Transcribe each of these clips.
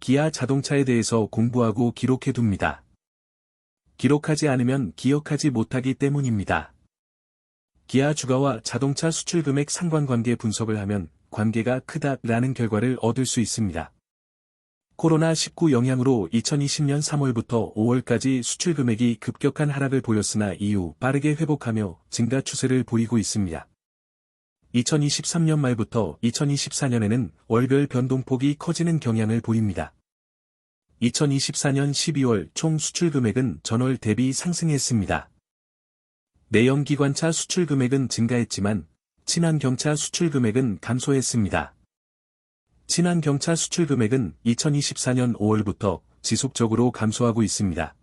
기아 자동차에 대해서 공부하고 기록해둡니다. 기록하지 않으면 기억하지 못하기 때문입니다. 기아 주가와 자동차 수출 금액 상관관계 분석을 하면 관계가 크다라는 결과를 얻을 수 있습니다. 코로나19 영향으로 2020년 3월부터 5월까지 수출 금액이 급격한 하락을 보였으나 이후 빠르게 회복하며 증가 추세를 보이고 있습니다. 2023년 말부터 2024년에는 월별 변동폭이 커지는 경향을 보입니다. 2024년 12월 총 수출 금액은 전월 대비 상승했습니다. 내연기관차 수출 금액은 증가했지만 친환경차 수출 금액은 감소했습니다. 친환경차 수출 금액은 2024년 5월부터 지속적으로 감소하고 있습니다.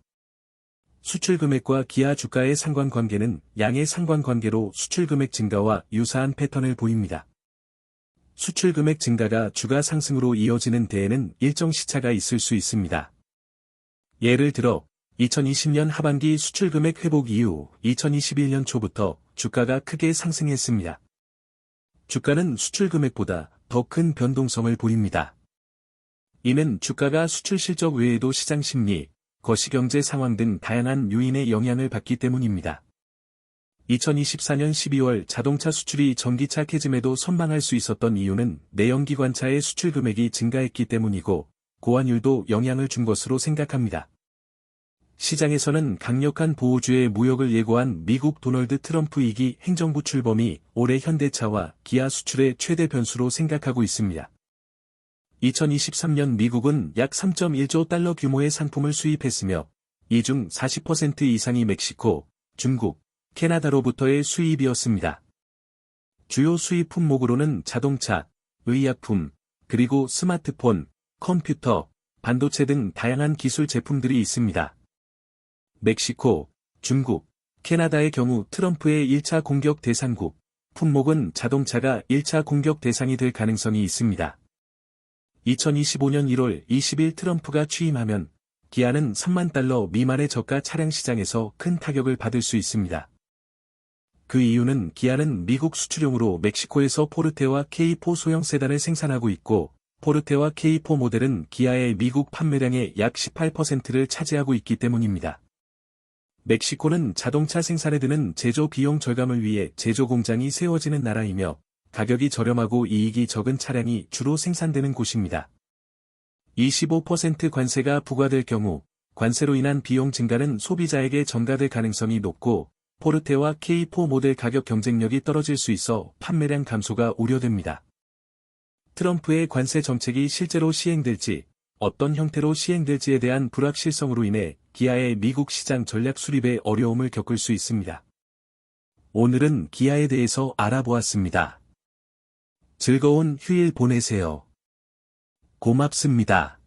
수출 금액과 기아 주가의 상관관계는 양의 상관관계로 수출 금액 증가와 유사한 패턴을 보입니다. 수출 금액 증가가 주가 상승으로 이어지는 데에는 일정 시차가 있을 수 있습니다. 예를 들어 2020년 하반기 수출 금액 회복 이후 2021년 초부터 주가가 크게 상승했습니다. 주가는 수출 금액보다 더 큰 변동성을 보입니다. 이는 주가가 수출 실적 외에도 시장 심리, 거시경제 상황 등 다양한 요인의 영향을 받기 때문입니다. 2024년 12월 자동차 수출이 전기차 캐즘에도 선방할 수 있었던 이유는 내연기관차의 수출 금액이 증가했기 때문이고 고환율도 영향을 준 것으로 생각합니다. 시장에서는 강력한 보호주의 무역을 예고한 미국 도널드 트럼프 2기 행정부 출범이 올해 현대차와 기아 수출의 최대 변수로 생각하고 있습니다. 2023년 미국은 약 3.1조 달러 규모의 상품을 수입했으며 이 중 40% 이상이 멕시코, 중국, 캐나다로부터의 수입이었습니다. 주요 수입 품목으로는 자동차, 의약품, 그리고 스마트폰, 컴퓨터, 반도체 등 다양한 기술 제품들이 있습니다. 멕시코, 중국, 캐나다의 경우 트럼프의 1차 공격 대상국, 품목은 자동차가 1차 공격 대상이 될 가능성이 있습니다. 2025년 1월 20일 트럼프가 취임하면 기아는 3만 달러 미만의 저가 차량 시장에서 큰 타격을 받을 수 있습니다. 그 이유는 기아는 미국 수출용으로 멕시코에서 포르테와 K4 소형 세단을 생산하고 있고 포르테와 K4 모델은 기아의 미국 판매량의 약 18%를 차지하고 있기 때문입니다. 멕시코는 자동차 생산에 드는 제조 비용 절감을 위해 제조 공장이 세워지는 나라이며 가격이 저렴하고 이익이 적은 차량이 주로 생산되는 곳입니다. 25% 관세가 부과될 경우 관세로 인한 비용 증가는 소비자에게 전가될 가능성이 높고 포르테와 K4 모델 가격 경쟁력이 떨어질 수 있어 판매량 감소가 우려됩니다. 트럼프의 관세 정책이 실제로 시행될지 어떤 형태로 시행될지에 대한 불확실성으로 인해 기아의 미국 시장 전략 수립에 어려움을 겪을 수 있습니다. 오늘은 기아에 대해서 알아보았습니다. 즐거운 휴일 보내세요. 고맙습니다.